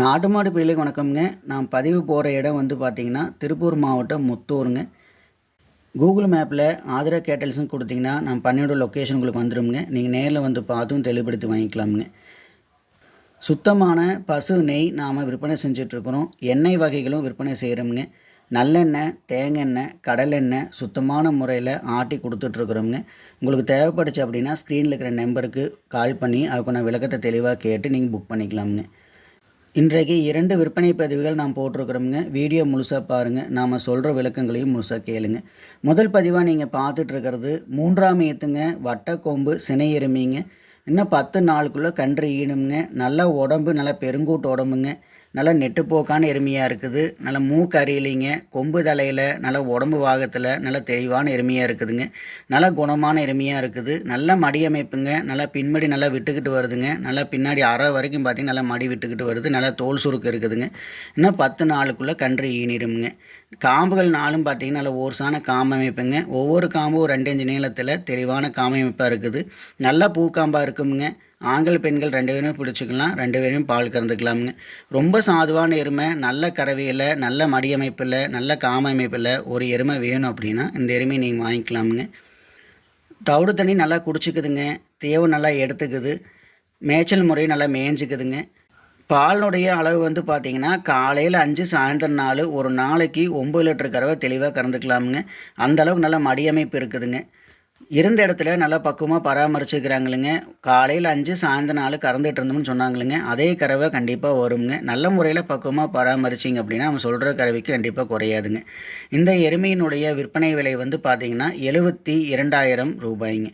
நாட்டு மாடு வணக்கம்ங்க. நான் பதிவு போகிற இடம் வந்து பார்த்தீங்கன்னா திருப்பூர் மாவட்டம் முத்தூருங்க. கூகுள் மேப்பில் ஆதரா கேட்டல்ஸ்னு கொடுத்தீங்கன்னா நான் பண்ணியோட லொக்கேஷன் உங்களுக்கு வந்துடுங்க நீங்கள் நேரில் வந்து பார்த்தும் தெளிவுபடுத்தி வாங்கிக்கலாமுங்க. சுத்தமான பசு நெய் நாம் விற்பனை செஞ்சிட்ருக்குறோம். எண்ணெய் வகைகளும் விற்பனை செய்கிறோம்ங்க நல்லெண்ணெய் தேங்காய் கடலெண்ணெய் சுத்தமான முறையில் ஆட்டி கொடுத்துட்ருக்குறோம்ங்க. உங்களுக்கு தேவைப்படுச்சு அப்படின்னா ஸ்க்ரீனில் இருக்கிற நம்பருக்கு கால் பண்ணி அதுக்கான விளக்கத்தை தெளிவாக கேட்டு நீங்கள் புக் பண்ணிக்கலாமுங்க. இன்றைக்கு இரண்டு விற்பனை பதிவுகள் நாம் போட்டிருக்கிறோமுங்க. வீடியோ முழுசாக பாருங்கள் நாம் சொல்கிற விளக்கங்களையும் முழுசாக கேளுங்க. முதல் பதிவாக நீங்கள் பார்த்துட்டு இருக்கிறது மூன்றாம் ஏத்துங்க வட்டக்கொம்பு சினை எருமிங்க. இன்னும் பத்து நாளுக்குள்ளே கன்று ஈனுங்க நல்ல உடம்பு நல்ல பெருங்கூட்டு உடம்புங்க. நல்ல நெட்டுப்போக்கான எருமையாக இருக்குது. நல்ல மூக்கு அறியலைங்க கொம்பு தலையில் நல்ல உடம்பு வாகத்தில் நல்ல தெளிவான எருமையாக இருக்குதுங்க. நல்ல குணமான எருமையாக இருக்குது. நல்ல மடி அமைப்புங்க நல்லா பின்மடி நல்லா விட்டுக்கிட்டு வருதுங்க. நல்லா பின்னாடி அரை வரைக்கும் பார்த்திங்கன்னா நல்லா மடி விட்டுக்கிட்டு வருது. நல்லா தோல் சுருக்கு இருக்குதுங்க. இன்னும் பத்து நாளுக்குள்ளே கன்று ஈனிடுமுங்க. காம்புகள் நாளும் பார்த்திங்கன்னா நல்ல ஓர்ஸான காம்பமைப்புங்க. ஒவ்வொரு காம்பும் ரெண்டு இன்ச்சு நீளத்தில் தெளிவான காம்பமைப்பாக இருக்குது. நல்ல பூக்காம்பாக இருக்குங்க ஆண்கள் பெண்கள் ரெண்டு பேருமே பிடிச்சிக்கலாம் ரெண்டு பேரும் பால் கறந்துக்கலாமுங்க ரொம்ப சாதுவான எருமை நல்ல கறவையில் நல்ல மடியமைப்பில் நல்ல காம அமைப்பில் ஒரு எருமை வேணும் அப்படின்னா இந்த எருமையை நீங்கள் வாங்கிக்கலாமுங்க தவிடு தண்ணி நல்லா குடிச்சிக்குதுங்க தேவை நல்லா எடுத்துக்குது மேய்ச்சல் முறை நல்லா மேய்ஞ்சிக்குதுங்க. பாலினுடைய அளவு வந்து பார்த்திங்கன்னா காலையில் அஞ்சு சாயந்தரம் நாலு ஒரு நாளைக்கு ஒம்பது லிட்டர் கறவை தெளிவாக கறந்துக்கலாமுங்க அந்தளவுக்கு நல்ல மடியமைப்பு இருக்குதுங்க. இருந்த இடத்துல நல்லா பக்குவமாக பராமரிச்சுக்கிறாங்களுங்க. காலையில் அஞ்சு சாயந்தரம் நாலு கறந்துட்டு இருந்தோம்னு சொன்னாங்களுங்க. அதே கறவை கண்டிப்பாக வருங்க நல்ல முறையில் பக்குவமாக பராமரிச்சிங்க அப்படின்னா நம்ம சொல்கிற கறவைக்கு கண்டிப்பாக குறையாதுங்க. இந்த எருமையினுடைய விற்பனை விலை வந்து பார்த்திங்கன்னா எழுபத்தி இரண்டாயிரம் ரூபாய்ங்க.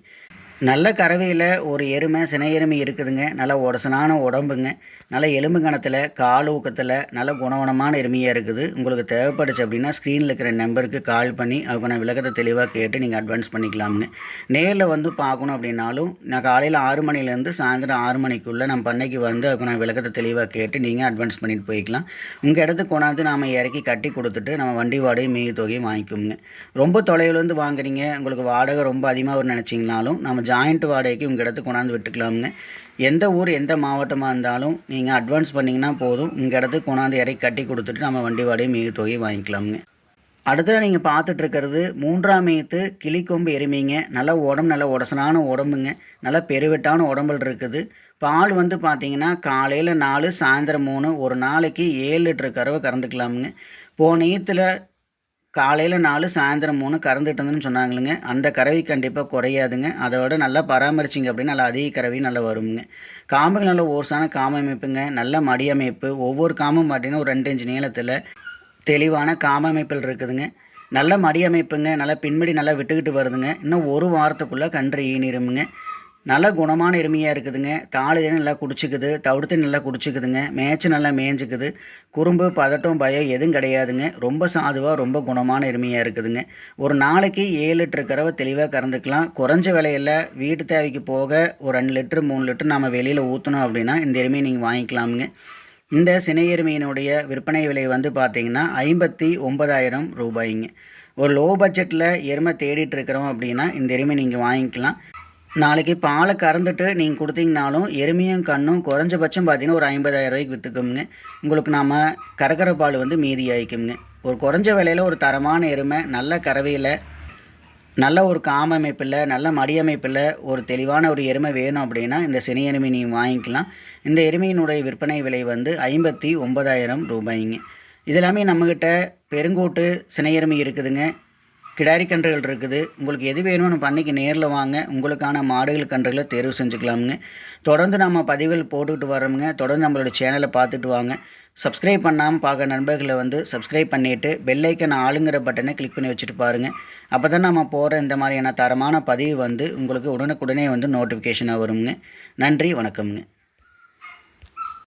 நல்ல கறவையில் ஒரு எருமை சினை எருமை இருக்குதுங்க. நல்ல உடசனான உடம்புங்க. நல்ல எலும்பு கணத்தில் கால் ஊக்கத்தில் நல்ல குணவனமான எருமையாக இருக்குது. உங்களுக்கு தேவைப்படுச்சு அப்படின்னா ஸ்க்ரீனில் இருக்கிற நம்பருக்கு கால் பண்ணி அதுக்கான விளக்கத்தை தெளிவாக கேட்டு நீங்கள் அட்வான்ஸ் பண்ணிக்கலாம்னு. நேரில் வந்து பார்க்கணும் அப்படின்னாலும் நான் காலையில் ஆறு மணிலேருந்து சாயந்தரம் ஆறு மணிக்குள்ளே நம்ம பண்ணைக்கு வந்து அதுக்கான விளக்கத்தை தெளிவாக கேட்டு நீங்கள் அட்வான்ஸ் பண்ணிட்டு போய்க்கலாம். உங்கள் இடத்துக்கு கொண்டாந்து நாம் இறக்கி கட்டி கொடுத்துட்டு நம்ம வண்டி வாடகை மீதி தொகையும் வாங்கிக்கோங்க. ரொம்ப தொலைவிலேருந்து வாங்குறீங்க. உங்களுக்கு வாடகை ரொம்ப அதிகமாக நினச்சிங்கனாலும் நம்ம ஜாயிண்ட் வாடகைக்கு உங்கள் இடத்துக்கு கொண்டாந்து விட்டுக்கலாமுங்க எந்த ஊர் எந்த மாவட்டமாக இருந்தாலும் நீங்கள் அட்வான்ஸ் பண்ணிங்கன்னா போதும். உங்கள் இடத்துக்கு கொண்டாந்து இறக்கி கட்டி கொடுத்துட்டு நம்ம வண்டி வாடகை மீது தொகையை வாங்கிக்கலாமுங்க அடுத்தது நீங்கள் பார்த்துட்ருக்கிறது மூன்றாம் மேத்து கிளிக்கொம்பு எருமைங்க. நல்லா உடம்பு நல்ல உடசனான உடம்புங்க. நல்லா பெருவெட்டான உடம்புல இருக்குது. பால் வந்து பார்த்திங்கன்னா காலையில் நாலு சாயந்தரம் மூணு ஒரு நாளைக்கு ஏழு லிட்டர் கறவை கறந்துக்கலாமுங்க போன ஈத்தில் காலையில் நாலு சாயந்தரம் மூணு கறந்துட்டு இருந்துன்னு சொன்னாங்களுங்க. அந்த கறவை கண்டிப்பாக குறையாதுங்க. அதோட நல்லா பராமரிச்சிங்க அப்படின்னா நல்லா அதிக கறவையும் நல்லா வருங்க காம்புகள் நல்ல ஓர்ஸான காம அமைப்புங்க. நல்ல மடி அமைப்பு. ஒவ்வொரு காமும் பார்த்தீங்கன்னா ஒரு ரெண்டு இன்ச்சு நீளத்தில் தெளிவான காம அமைப்பில் இருக்குதுங்க. நல்ல மடி அமைப்புங்க. நல்லா பின்மடி நல்லா விட்டுக்கிட்டு வருதுங்க. இன்னும் ஒரு வாரத்துக்குள்ளே கன்று ஈனிருமுங்க. நல்ல குணமான எருமையாக இருக்குதுங்க. தாளி நல்லா குடிச்சிக்குது. தவிடுத்து நல்லா குடிச்சிக்குதுங்க. மேய்ச்சி நல்லா மேய்ஞ்சிக்குது. குறும்பு பதட்டம் பயம் எதுவும் கிடையாதுங்க. ரொம்ப சாதுவாக ரொம்ப குணமான எருமையாக இருக்குதுங்க. ஒரு நாளைக்கு ஏழு லிட்டர் கறவை தெளிவாக கறந்துக்கலாம். குறைஞ்ச விலையில் வீட்டு தேவைக்கு போக ஒரு ரெண்டு லிட்டரு மூணு லிட்டர் நம்ம வெளியில் ஊற்றணும் அப்படின்னா இந்த எருமையை நீங்கள் வாங்கிக்கலாமுங்க. இந்த சினை எருமையினுடைய விற்பனை விலை வந்து பார்த்திங்கன்னா ஐம்பத்தி ஒன்பதாயிரம் ரூபாய்ங்க. ஒரு லோ பட்ஜெட்டில் எருமை தேடிட்டு இருக்கிறோம் அப்படின்னா இந்த எருமை நீங்கள் வாங்கிக்கலாம். நாளைக்கு பாலை கறந்துட்டு நீங்கள் கொடுத்தீங்கனாலும் எருமையும் கண்ணும் குறைஞ்சபட்சம் பார்த்தீங்கன்னா ஒரு ஐம்பதாயிரம் ரூபாய்க்கு விற்றுக்குங்க உங்களுக்கு நாம் கறக்கிற பால் வந்து மீதி ஆகிக்குங்க ஒரு குறைஞ்ச விலையில் ஒரு தரமான எருமை நல்ல கறவையில் நல்ல ஒரு காம அமைப்பில் நல்ல மடியமைப்பில் ஒரு தெளிவான ஒரு எருமை வேணும் அப்படின்னா இந்த சினி எருமை நீங்கள் வாங்கிக்கலாம். இந்த எருமையினுடைய விற்பனை விலை வந்து ஐம்பத்தி ஒன்பதாயிரம் ரூபாய்ங்க. இது எல்லாமே நம்மக்கிட்ட பெருங்கோட்டு சினை எருமை இருக்குதுங்க. கிடாரி கன்றுகள் இருக்குது. உங்களுக்கு எது வேணும்னு பண்ணிக்கு நேரில் வாங்க. உங்களுக்கான மாடுகள் கன்றுகளை தேர்வு செஞ்சுக்கலாமுங்க. தொடர்ந்து நம்ம பதிவுகள் போட்டுக்கிட்டு வரோமுங்க. தொடர்ந்து நம்மளோட சேனலை பார்த்துட்டு வாங்க. சப்ஸ்கிரைப் பண்ணாமல் பார்க்க நண்பர்களை வந்து சப்ஸ்கிரைப் பண்ணிவிட்டு பெல்லைக்கன் ஆளுங்கிற பட்டனை கிளிக் பண்ணி வச்சுட்டு பாருங்கள் அப்போ தான் நம்ம போகிற இந்த மாதிரியான தரமான பதிவு வந்து உங்களுக்கு உடனுக்குடனே வந்து நோட்டிஃபிகேஷனாக வருங்க. நன்றி வணக்கம்ங்க.